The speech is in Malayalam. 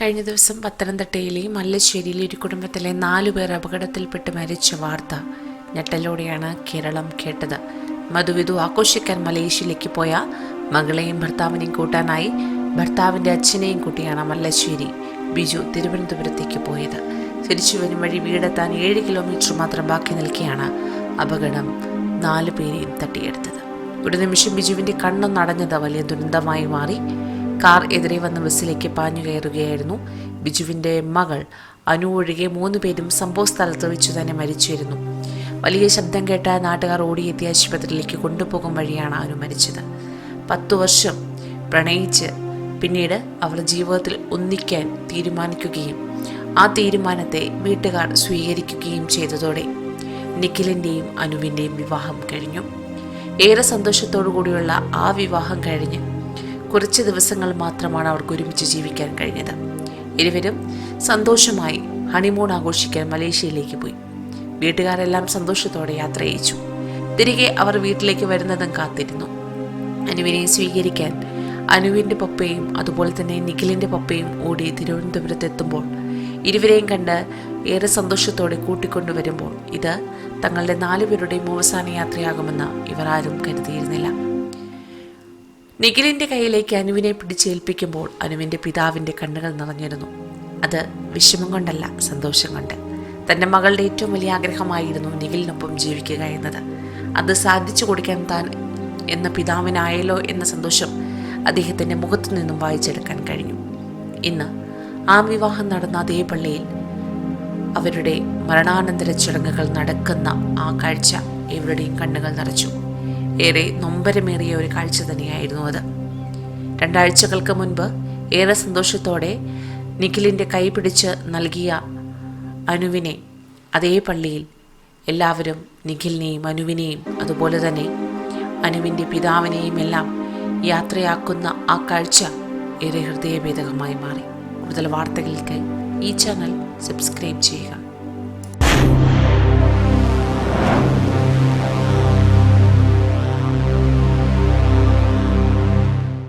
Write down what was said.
കഴിഞ്ഞ ദിവസം പത്തനംതിട്ടയിലെ മല്ലശ്ശേരിയിലെ ഒരു കുടുംബത്തിലെ നാലു പേർ അപകടത്തിൽപ്പെട്ട് മരിച്ച വാർത്ത ഞെട്ടലോടെയാണ് കേരളം കേട്ടത്. മധുവിധു ആഘോഷിക്കാൻ മലേഷ്യയിലേക്ക് പോയ മകളെയും ഭർത്താവിനെയും കൂട്ടാനായി ഭർത്താവിന്റെ അച്ഛനെയും കൂട്ടിയാണ് മല്ലശ്ശേരി ബിജു തിരുവനന്തപുരത്തേക്ക് പോയത്. തിരിച്ചു വരും വഴി വീടെത്താൻ ഏഴ് കിലോമീറ്റർ മാത്രം ബാക്കി നിൽക്കെയാണ് അപകടം നാലു പേരെയും തട്ടിയെടുത്തത്. ഒരു നിമിഷം ബിജുവിന്റെ കണ്ണൊന്നടഞ്ഞത് വലിയ ദുരന്തമായി മാറി. കാർ എതിരെ വന്ന ബസ്സിലേക്ക് പാഞ്ഞു കയറുകയായിരുന്നു. ബിജുവിന്റെ മകൾ അനു ഒഴികെ മൂന്ന് പേരും സംഭവ സ്ഥലത്ത് വെച്ച് തന്നെ മരിച്ചിരുന്നു. വലിയ ശബ്ദം കേട്ട നാട്ടുകാർ ഓടിയെത്തി ആശുപത്രിയിലേക്ക് കൊണ്ടുപോകും വഴിയാണ് അനു മരിച്ചത്. പത്തു വർഷം പ്രണയിച്ച് പിന്നീട് അവർ ജീവിതത്തിൽ ഒന്നിക്കാൻ തീരുമാനിക്കുകയും ആ തീരുമാനത്തെ വീട്ടുകാർ സ്വീകരിക്കുകയും ചെയ്തതോടെ നിഖിലിന്റെയും അനുവിന്റെയും വിവാഹം കഴിഞ്ഞു. ഏറെ സന്തോഷത്തോടു കൂടിയുള്ള ആ വിവാഹം കഴിഞ്ഞ് കുറച്ച് ദിവസങ്ങൾ മാത്രമാണ് അവർക്ക് ഒരുമിച്ച് ജീവിക്കാൻ കഴിഞ്ഞത്. ഇരുവരും സന്തോഷമായി ഹണിമൂൺ ആഘോഷിക്കാൻ മലേഷ്യയിലേക്ക് പോയി. വീട്ടുകാരെല്ലാം സന്തോഷത്തോടെ യാത്ര അയച്ചു തിരികെ അവർ വീട്ടിലേക്ക് വരുന്നതും കാത്തിരുന്നു. അനുവിനെ സ്വീകരിക്കാൻ അനുവിന്റെ പപ്പയും അതുപോലെ തന്നെ നിഖിലിന്റെ പപ്പയും ഓടി തിരുവനന്തപുരത്ത് എത്തുമ്പോൾ ഇരുവരെയും കണ്ട് ഏറെ സന്തോഷത്തോടെ കൂട്ടിക്കൊണ്ടുവരുമ്പോൾ ഇത് തങ്ങളുടെ നാലുപേരുടെയും അവസാന യാത്രയാകുമെന്ന് ഇവർ ആരും കരുതിയിരുന്നില്ല. നിഖിലിന്റെ കയ്യിലേക്ക് അനുവിനെ പിടിച്ചേൽപ്പിക്കുമ്പോൾ അനുവിന്റെ പിതാവിന്റെ കണ്ണുകൾ നിറഞ്ഞിരുന്നു. അത് വിഷമം കൊണ്ടല്ല സന്തോഷം കൊണ്ട്. തന്റെ മകളുടെ ഏറ്റവും വലിയ ആഗ്രഹമായിരുന്നു നിഖിലിനൊപ്പം ജീവിക്കുക എന്നത്. അത് സാധിച്ചു കൊടുക്കാൻ താൻ എന്ന പിതാവിനായല്ലോ എന്ന സന്തോഷം അദ്ദേഹത്തിന്റെ മുഖത്തു നിന്നും വായിച്ചെടുക്കാൻ കഴിഞ്ഞു. ഇന്ന് ആ വിവാഹം നടന്ന അതേ പള്ളിയിൽ അവരുടെ മരണാനന്തര ചടങ്ങുകൾ നടക്കുന്ന ആ കാഴ്ച ഇവരുടെയും കണ്ണുകൾ നിറച്ചു. ഏറെ നൊമ്പരമേറിയ ഒരു കാഴ്ച തന്നെയായിരുന്നു അത്. രണ്ടാഴ്ചകൾക്ക് മുൻപ് ഏറെ സന്തോഷത്തോടെ നിഖിലിന്റെ കൈ പിടിച്ച് നൽകിയ അനുവിനെ അതേ പള്ളിയിൽ എല്ലാവരും നിഖിലിനെയും അനുവിനെയും അതുപോലെ തന്നെ അനുവിന്റെ പിതാവിനെയും എല്ലാം യാത്രയാക്കുന്ന ആ കാഴ്ച ഏറെ ഹൃദയഭേദകമായി മാറി. കൂടുതൽ വാർത്തകൾക്ക് ഈ ചാനൽ സബ്സ്ക്രൈബ് ചെയ്യുക.